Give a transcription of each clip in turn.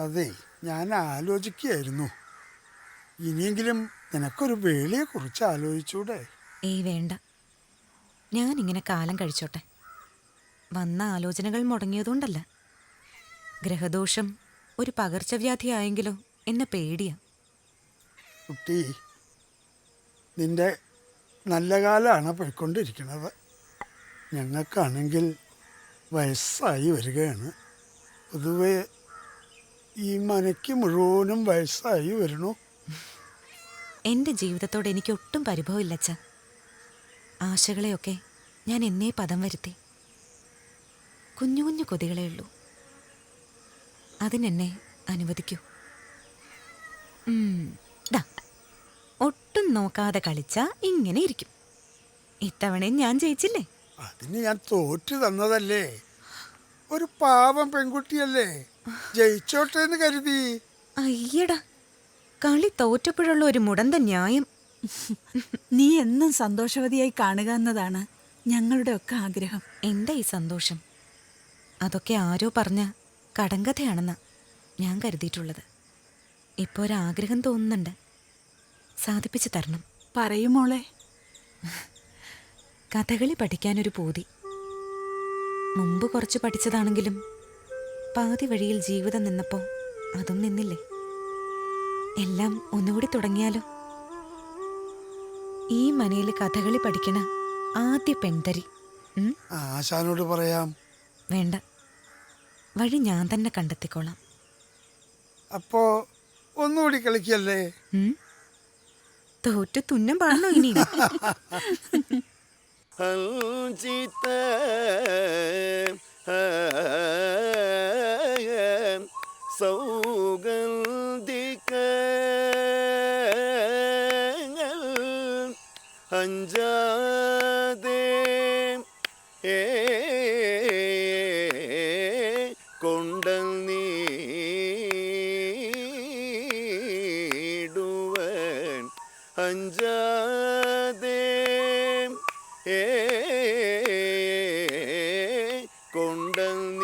അതെ ഞാൻ ആലോചിക്കുകയായിരുന്നു. ഇനിയെങ്കിലും നിനക്കൊരു വേളിയെ കുറിച്ച് ആലോചിച്ചൂടെ? ഏയ് വേണ്ട. ഞാൻ ഇങ്ങനെ കാലം കഴിച്ചോട്ടെ. വന്ന ആലോചനകൾ മുടങ്ങിയതുകൊണ്ടല്ല. ഗ്രഹദോഷം ഒരു പകർച്ചവ്യാധിയായെങ്കിലോ എന്നെ പേടിയാ. കുട്ടി നിന്റെ നല്ല കാലമാണ് പോയിക്കൊണ്ടിരിക്കുന്നത്. ഞങ്ങൾക്കാണെങ്കിൽ വയസ്സായി വരികയാണ്. പൊതുവെ ഈ മനയ്ക്ക് മുഴുവനും വയസ്സായി വരണു എന്റെ ജീവിതത്തോട് എനിക്ക് ഒട്ടും പരിഭവമില്ല അച്ഛ. ആശകളെയൊക്കെ ഞാൻ എന്നേ പദം വരുത്തി. കുഞ്ഞു കുഞ്ഞു കൊതികളേ ഉള്ളൂ. അതിനെന്നെ അനുവദിക്കൂ. ഒട്ടും നോക്കാതെ കളിച്ച ഇങ്ങനെ ഇരിക്കും. ഇത്തവണയും ഞാൻ ജയിച്ചില്ലേ? അതിന് ഞാൻ തോറ്റു തന്നതല്ലേ? ഒരു പാവം പെൺകുട്ടിയല്ലേ? ജയിച്ചോട്ടെ എന്ന് കരുതി. അയ്യടാ കളി തോറ്റപ്പോഴുള്ള ഒരു മുടന്ത ന്യായം. നീ എന്നും സന്തോഷവതിയായി കാണുക എന്നതാണ് ഞങ്ങളുടെ ഒക്കെ ആഗ്രഹം. എന്താ ഈ സന്തോഷം? അതൊക്കെ ആരോ പറഞ്ഞ കടങ്കഥയാണെന്നാ ഞാൻ കരുതിയിട്ടുള്ളത്. ഇപ്പോൾ ഒരാഗ്രഹം തോന്നുന്നുണ്ട്. സാധിപ്പിച്ചു തരണം. പറയുമോളെ കഥകളി പഠിക്കാനൊരു പൂതി. മുമ്പ് കുറച്ച് പഠിച്ചതാണെങ്കിലും പാതി വഴിയിൽ ജീവിതം നിന്നപ്പോൾ അതും നിന്നില്ലേ? എല്ലാം ഒന്നുകൂടി തുടങ്ങിയാലോ? ഈ മനയിൽ കഥകളി പഠിക്കണ ആദ്യ പെൺതരി ഉം? ആശാനോട് പറയാം. വേണ്ട. വഴി ഞാൻ തന്നെ കണ്ടെത്തിക്കോളാം. അപ്പോ ഒന്നുകൂടി കളിക്കല്ലേ? ഉം? തോറ്റു തുന്നം പാടണോ ഇനി? സൗഗന്ധിക അഞ്ചാതെ ഏ ഇവൻ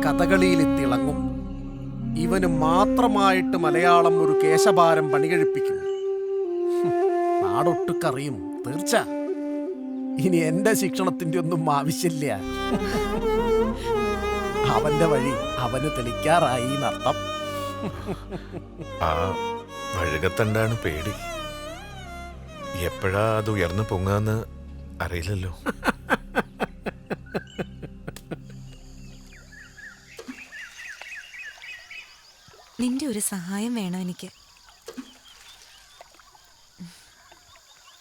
കഥകളിയിൽ തിളങ്ങും. ഇവന് മാത്രമായിട്ട് മലയാളം ഒരു കേശഭാരം പണികഴിപ്പിക്കും. നാടൊട്ടുക്കറിയും. തീർച്ച. ഇനി എന്റെ ശിക്ഷണത്തിന്റെ ഒന്നും ആവശ്യമില്ല. അവന്റെ വഴി അവന് തെളിക്കാറായി എന്നർത്ഥം. ആ വഴുകത്തണ്ടാണ് പേടി. എപ്പോഴാ അത് ഉയർന്നു പൊങ്ങാന്ന് അറിയില്ലല്ലോ. നിന്റെ ഒരു സഹായം വേണം എനിക്ക്.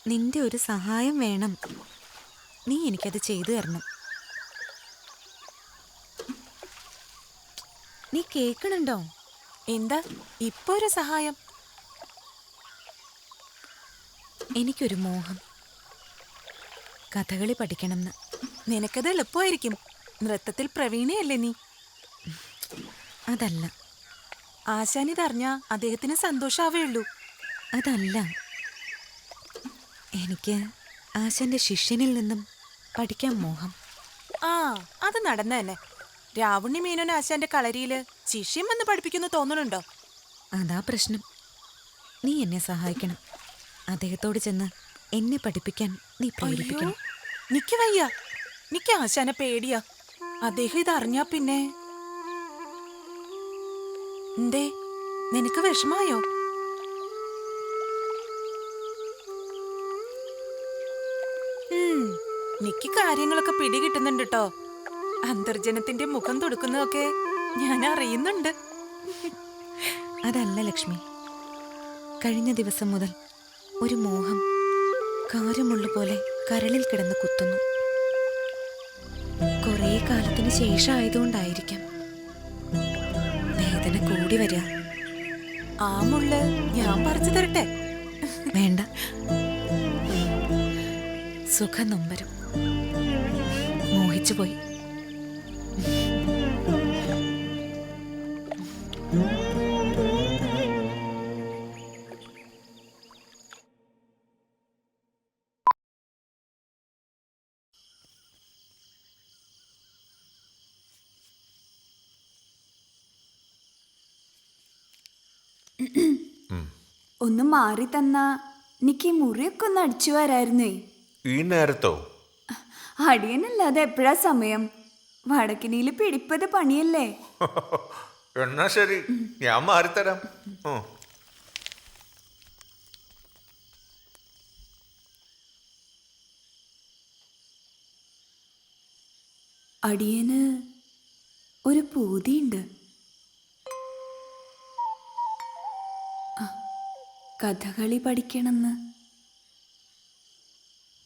നിന്റെ ഒരു സഹായം വേണം. നീ എനിക്കത് ചെയ്തു തരണം. നീ കേൾക്കണുണ്ടോ? എന്താ? ഇപ്പൊ ഒരു സഹായം. എനിക്കൊരു മോഹം. കഥകളി പഠിക്കണമെന്ന്. നിനക്കത് എളുപ്പമായിരിക്കും. നൃത്തത്തിൽ പ്രവീണയല്ലേ നീ? അതല്ല. ആശാനിതറിഞ്ഞാ അദ്ദേഹത്തിന് സന്തോഷാവേ ഉള്ളൂ അതല്ല. എനിക്ക് ആശാന്റെ ശിഷ്യനിൽ നിന്നും പഠിക്കാൻ മോഹം. ആ അത് നടന്ന തന്നെ. രാവുണ്ണി മേനോൻ ആശാന്റെ കളരിയിൽ ശിഷ്യം വന്ന് പഠിപ്പിക്കുന്നു തോന്നണുണ്ടോ? അതാ പ്രശ്നം. നീ എന്നെ സഹായിക്കണം. അദ്ദേഹത്തോട് ചെന്ന് എന്നെ പഠിപ്പിക്കാൻ നീ പ്രേരിപ്പിക്കണം. നിക്ക് വയ്യ. നിക്ക് ആശാനെ പേടിയാ. അദ്ദേഹം ഇത് അറിഞ്ഞാ പിന്നെ. എന്തേ നിനക്ക് വിഷമായോ നിക്ക് കാര്യങ്ങളൊക്കെ പിടികിട്ടുന്നുണ്ട് കേട്ടോ അന്തർജനത്തിന്റെ മുഖം തൊടുക്കുന്നതൊക്കെ ഞാൻ അറിയുന്നുണ്ട്. അതല്ല ലക്ഷ്മി. കഴിഞ്ഞ ദിവസം മുതൽ ഒരു മോഹം കാരമുള്ള പോലെ കരളിൽ കിടന്ന് കുത്തുന്നു. കുറേ കാലത്തിന് ശേഷം ആയതുകൊണ്ടായിരിക്കാം വേദന കൂടി വരിക. ആ മുള്ള ഞാൻ പറിച്ചു തരട്ടെ. വേണ്ട. സുഖനൊമ്പരം മോഹിച്ചുപോയി. ഒന്ന് മാറി തന്ന നിക്ക് മുറിയൊക്കെ ഒന്ന് അടിച്ചു വരായിരുന്നേ. ഈ നേരത്തോ? അടിയനല്ലാതെ എപ്പോഴാ സമയം? വടക്കിനിയിൽ പിടിപ്പത് പണിയല്ലേ? എന്നാ ശരി ഞാൻ മാറിത്തരാം. അടിയന് ഒരു പൂതിയുണ്ട്. കഥകളി പഠിക്കണമെന്ന്.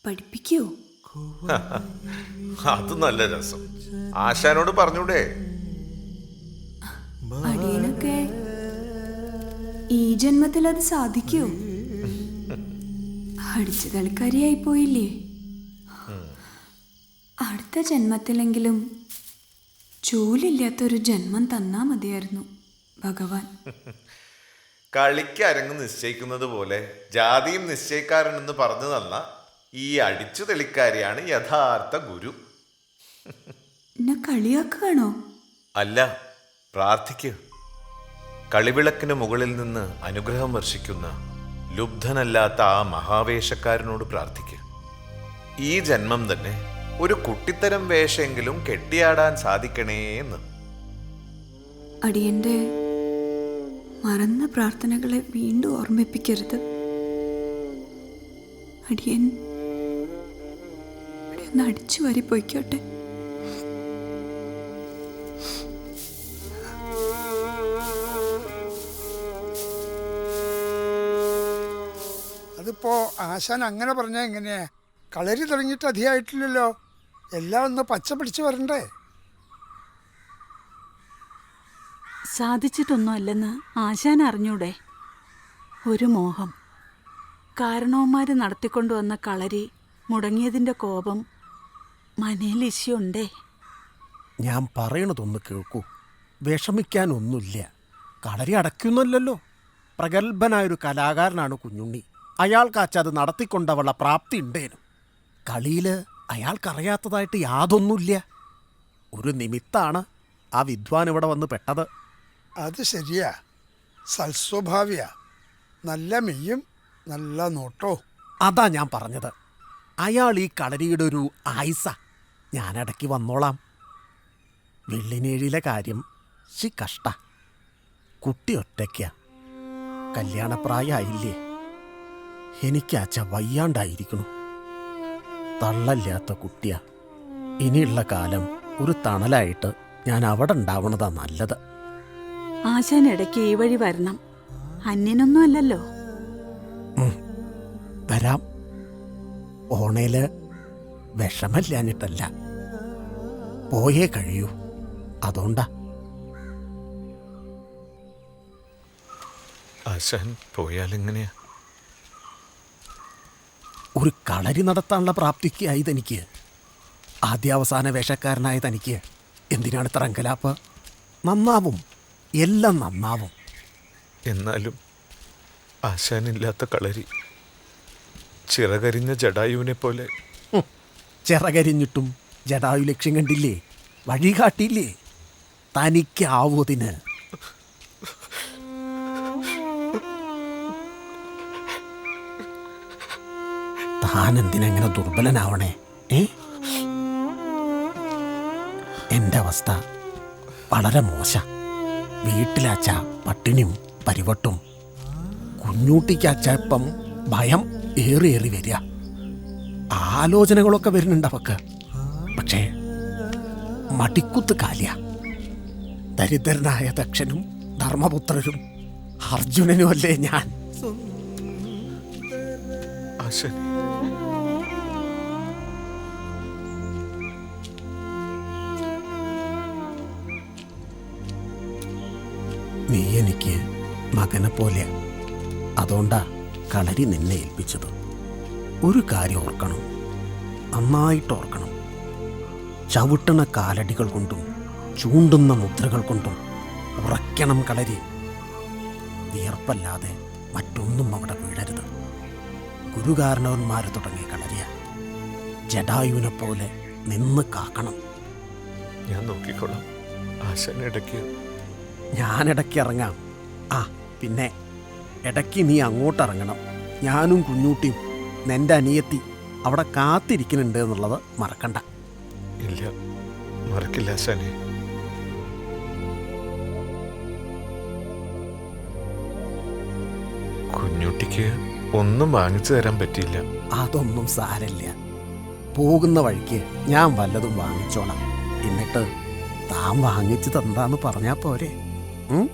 പഠിപ്പിക്കോ? അത് നല്ല രസം. ആശാനോട് പറഞ്ഞൂടെ? അടിയനൊക്കെ ഈ ജന്മത്തിൽ അത് സാധിക്കൂ. അടിച്ചു തളിക്കാരിയായി പോയില്ലേ? അടുത്ത ജന്മത്തിലെങ്കിലും ചൂലില്ലാത്തൊരു ജന്മം തന്നാ മതിയായിരുന്നു ഭഗവാൻ. കളിക്ക് അരങ്ങ് നിശ്ചയിക്കുന്നത് പോലെ ജാതിയും നിശ്ചയിക്കാരനെന്ന് പറഞ്ഞു തന്ന ഈ അടിച്ചു തെളിക്കാരിയാണ് യഥാർത്ഥ ഗുരു. എന്നെ കളിയാക്കുകയാണോ? അല്ല പ്രാർത്ഥിക്കുക കളിവിളക്കിന് മുകളിൽ നിന്ന് അനുഗ്രഹം വർഷിക്കുന്ന ലുബ്ധനല്ലാത്ത ആ മഹാവേഷക്കാരനോട് പ്രാർത്ഥിക്കുക ഈ ജന്മം തന്നെ ഒരു കുട്ടിത്തരം വേഷമെങ്കിലും കെട്ടിയാടാൻ സാധിക്കണേ എന്ന് അടിയന്റെ മറന്ന പ്രാർത്ഥനകളെ വീണ്ടും ഓർമ്മിപ്പിക്കരുത്. അടിയൻ അടിയൊന്ന് അടിച്ചു വരി പൊയ്ക്കോട്ടെ. അതിപ്പോ ആശാൻ അങ്ങനെ പറഞ്ഞാൽ എങ്ങനെയാ? കളരി തുടങ്ങിയിട്ട് അധികമായിട്ടില്ലല്ലോ എല്ലാം ഒന്ന് പച്ച പിടിച്ചു വരണ്ടേ? സാധിച്ചിട്ടൊന്നുമല്ലെന്ന് ആശാൻ അറിഞ്ഞൂടെ? ഒരു മോഹം. കാരണവന്മാർ നടത്തിക്കൊണ്ടുവന്ന കളരി മുടങ്ങിയതിന്റെ കോപം മനയിൽ ഇശയുണ്ടേ ഞാൻ പറയണതൊന്ന് കേൾക്കൂ. വിഷമിക്കാനൊന്നുമില്ല. കളരി അടയ്ക്കുന്നല്ലോ പ്രഗത്ഭനായൊരു കലാകാരനാണ് കുഞ്ഞുണ്ണി. അയാൾക്കാച്ച അത് നടത്തിക്കൊണ്ടവള പ്രാപ്തി ഉണ്ടേനും. കളിയിൽ അയാൾക്കറിയാത്തതായിട്ട് യാതൊന്നുമില്ല. ഒരു നിമിത്താണ് ആ വിദ്വാൻ ഇവിടെ വന്ന് പെട്ടത്. അത് ശരിയാ. സൽസ്വഭാവിയ. നല്ല മെയ്യും നല്ല നോട്ടോ. അതാ ഞാൻ പറഞ്ഞത്. അയാൾ ഈ കളരിയുടെ ഒരു ആയിസ. ഞാനിടയ്ക്ക് വന്നോളാം. വെള്ളിനേഴിയിലെ കാര്യം ശി കഷ്ട. കുട്ടി ഒറ്റയ്ക്ക. കല്യാണപ്രായമായില്ലേ എനിക്കാച്ച വയ്യാണ്ടായിരിക്കണു. തള്ളല്ലാത്ത കുട്ടിയാ. ഇനിയുള്ള കാലം ഒരു തണലായിട്ട് ഞാൻ അവിടെ ഉണ്ടാവണതാ നല്ലത്. ആശാൻ ഇടയ്ക്ക് ഈ വഴി വരണം. അന്യനൊന്നും അല്ലല്ലോ വരാം. ഓണേൽ വിഷമല്ലാഞ്ഞിട്ടല്ല. പോയേ കഴിയൂ. അതുകൊണ്ടാ. ആശാൻ പോയാലെങ്ങനെയാ? ഒരു കളരി നടത്താനുള്ള പ്രാപ്തിക്കായി തനിക്ക്. ആദ്യാവസാന വേഷക്കാരനായ തനിക്ക്. എന്തിനാണ് ഇത്ര അങ്കലാപ്പ്? നന്നാവും. എല്ലാം നന്നാവും. എന്നാലും ആശാനില്ലാത്ത കളരി. ചിറകരിഞ്ഞ ജഡായുവിനെ പോലെ ചിറകരിഞ്ഞിട്ടും ജടായു ലക്ഷ്യം കണ്ടില്ലേ? വഴി കാട്ടിയില്ലേ? തനിക്കാവൂതിന് താൻ എന്തിനെങ്ങനെ ദുർബലനാവണേ? ഏ? എന്റെ അവസ്ഥ വളരെ മോശ. വീട്ടിലച്ച പട്ടിണിയും പരിവട്ടും. കുഞ്ഞൂട്ടിക്കാച്ചപ്പം ഭയം ഏറി ഏറി വരിക. ആലോചനകളൊക്കെ വരുന്നുണ്ട് അവക്ക്. പക്ഷേ മടിക്കുത്ത് കാലിയ. ദരിദ്രനായ ദക്ഷനും ധർമ്മപുത്രരും അർജുനനും അല്ലേ ഞാൻ? നീ എനിക്ക് മകനെ പോലെ അതുകൊണ്ടാ കളരി നിന്നെ ഏൽപ്പിച്ചത്. ഒരു കാര്യം ഓർക്കണം. നന്നായിട്ട് ഓർക്കണം. ചവിട്ടണ കാലടികൾ കൊണ്ടും ചൂണ്ടുന്ന മുദ്രകൾ കൊണ്ടും ഉറക്കണം കളരി. വിയർപ്പല്ലാതെ മറ്റൊന്നും അവിടെ വീഴരുത് ഗുരുകാരണവന്മാർ തുടങ്ങി കളരിയ. ജഡായുവിനെ പോലെ നിന്ന് കാക്കണം. ഞാൻ നോക്കിക്കോളാം. ആശാൻ ഇടയ്ക്ക്. ഞാനിടയ്ക്ക് ഇറങ്ങാം. ആ പിന്നെ ഇടയ്ക്ക് നീ അങ്ങോട്ടിറങ്ങണം ഞാനും കുഞ്ഞൂട്ടിയും നിന്റെ അനിയത്തി അവിടെ കാത്തിരിക്കുന്നുണ്ട് എന്നുള്ളത് മറക്കണ്ട. ഇല്ല മറക്കില്ല ആശാനെ കുഞ്ഞുട്ടിക്ക് ഒന്നും വാങ്ങിച്ചു തരാൻ പറ്റിയില്ല. അതൊന്നും സാരല്ല പോകുന്ന വഴിക്ക് ഞാൻ വല്ലതും വാങ്ങിച്ചോളാം. എന്നിട്ട് താൻ വാങ്ങിച്ചു തന്നാന്ന് പറഞ്ഞാ പോരെ. ഉം?